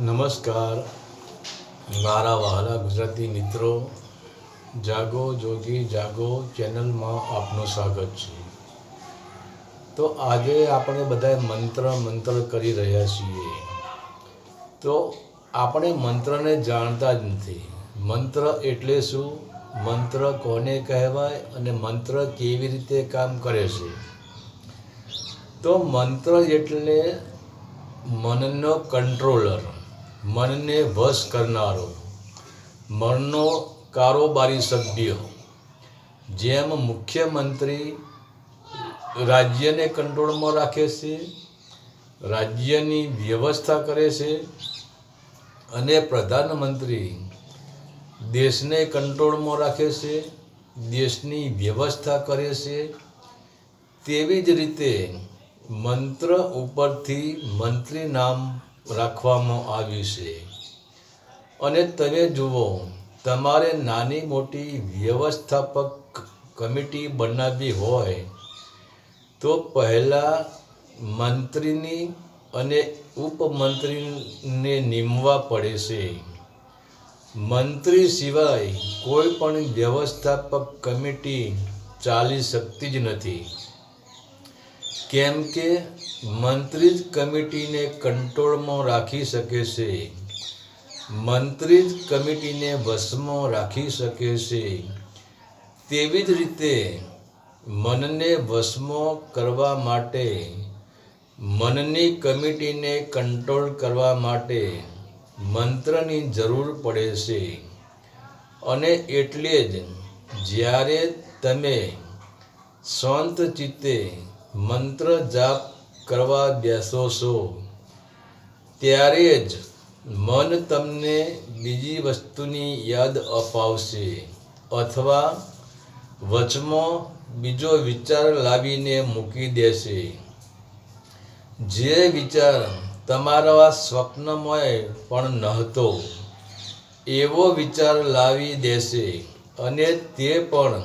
નમસ્કાર. મારા વહાલા ગુજરાતી મિત્રો, જાગો જોગી જાગો ચેનલમાં આપનું સ્વાગત છે. તો આજે આપણે બધા મંત્ર મંત્ર કરી રહ્યા છીએ. તો આપણે મંત્રને જાણતા જ નથી. મંત્ર એટલે શું? મંત્ર કોને કહેવાય અને મંત્ર કેવી રીતે કામ કરે છે? તો મંત્ર એટલે મનનો કંટ્રોલર. મનને વશ કરનારો, મનનો કારોબારી સભ્ય. જેમ મુખ્યમંત્રી રાજ્યને કંટ્રોલમાં રાખે છે, રાજ્યની વ્યવસ્થા કરે છે અને પ્રધાનમંત્રી દેશને કંટ્રોલમાં રાખે છે, દેશની વ્યવસ્થા કરે છે, તેવી જ રીતે મંત્ર ઉપરથી મંત્રી નામ રાખવામાં આવ્યું છે. અને તમે જુઓ, તમારે નાની મોટી વ્યવસ્થાપક કમિટી બનાવવી હોય, તો પહેલાં મંત્રીની અને ઉપમંત્રીને નીમવા પડે છે. મંત્રી સિવાય કોઈ પણ વ્યવસ્થાપક કમિટી ચાલી શકતી જ નથી. કેમ કે મંત્રી જ કમિટીને કંટ્રોલમાં રાખી શકે છે. મંત્રી જ કમિટીને વશમાં રાખી શકે છે. તેવી જ રીતે મનને વશમાં કરવા માટે, મનની કમિટીને કંટ્રોલ કરવા માટે મંત્રની જરૂર પડે છે. અને એટલે જ જ્યારે તમે શાંત ચિત્તે મંત્ર જાપ કરવા બેસો છો, ત્યારે જ મન તમને બીજી વસ્તુની યાદ અપાવશે. અથવા વચમાં બીજો વિચાર લાવીને મૂકી દેશે. જે વિચાર તમારા સ્વપ્નમય પણ નહોતો, એવો વિચાર લાવી દેશે અને તે પણ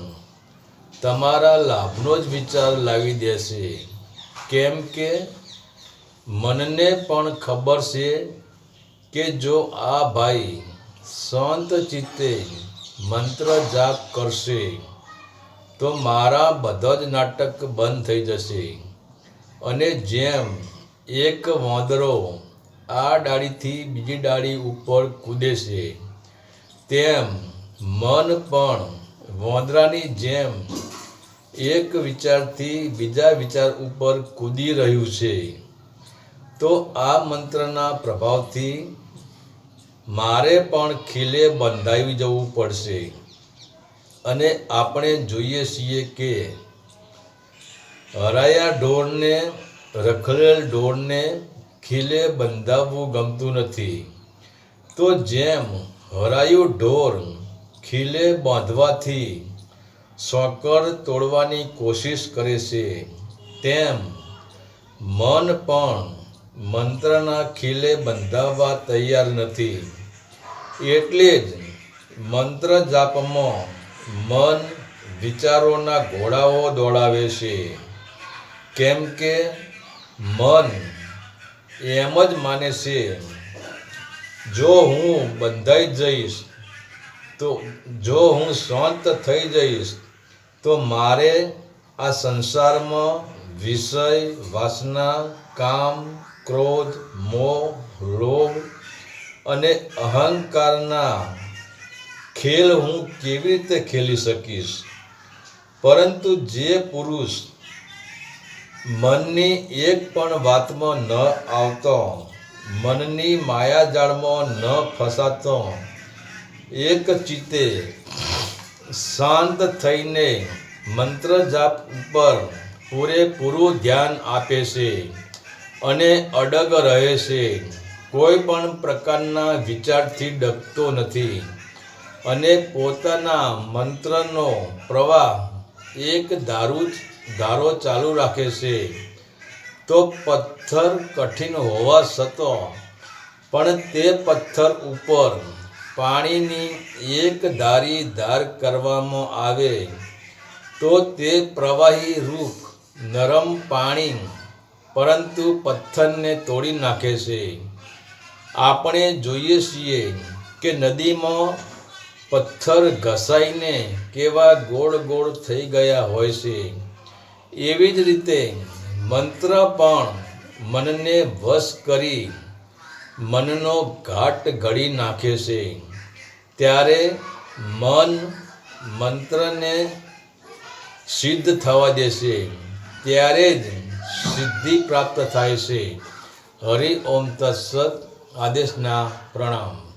તમારા લાભનો જ વિચાર લાવી દેશે. કેમ કે મનને પણ ખબર છે કે જો આ ભાઈ શાંત ચિત્તે મંત્ર જાપ કરશે, તો મારા બધા જ નાટક બંધ થઈ જશે. અને જેમ એક વાંદરો આ ડાળીથી બીજી ડાળી ઉપર કૂદે છે, તેમ મન પણ વાંદરાની જેમ એક વિચારથી બીજા વિચાર ઉપર કૂદી રહ્યું છે, તો આ મંત્રના પ્રભાવથી મારે પણ ખીલે બંધાવી જવું પડશે. અને આપણે જોઈએ છીએ કે હરાયા ઢોરને, રખડેલ ઢોરને ખીલે બંધાવવું ગમતું નથી. તો જેમ હરાયું ઢોર ખીલે બાંધવાથી સોકર તોડવાની કોશિશ કરે છે. તેમ મન પણ મંત્રના ખીલે બંધાવવા તૈયાર નથી. એટલે જ મંત્ર જાપમાં મન વિચારોના ઘોડાઓ દોડાવે છે. કેમ કે મન એમ જ માને છે, જો હું બંધાઈ જઈશ તો જો હું શાંત થઈ જઈશ, તો મારે આ સંસારમાં વિષય, વાસના, કામ, ક્રોધ, મોહ, લોભ અને અહંકારના ખેલ હું કેવી રીતે ખેલી શકીશ? પરંતુ જે પુરુષ મનની એક પણ વાતમાં ન આવતો, મનની માયાજાળમાં ન ફસાતો એક ચિત્તે શાંત થઈને મંત્ર જાપ ઉપર પૂરેપૂરું ધ્યાન આપે છે અને અડગ રહે છે. કોઈ પણ પ્રકારના વિચારથી ડગતો નથી અને પોતાના મંત્રનો પ્રવાહ એક ધારું ધારો ચાલુ રાખે છે. તો પથ્થર કઠિન હોવા છતાં પણ તે પથ્થર ઉપર પાણીની એક ધારી ધાર કરવામાં આવે, તો તે પ્રવાહી રૂપ નરમ પાણી, પરંતુ પથ્થરને તોડી નાખે છે. આપણે જોઈએ છીએ કે નદીમાં પથ્થર ઘસાઈને કેવા ગોળ ગોળ થઈ ગયા હોય છે. એવી જ રીતે મંત્ર પણ મનને વશ કરી મનનો ઘાટ ઘડી નાખે છે. ત્યારે મન મંત્રને સિદ્ધ થવા દેશે ત્યારે જ સિદ્ધિ પ્રાપ્ત થાય છે. હરિ ઓમ તત્સત આદેશના પ્રણામ.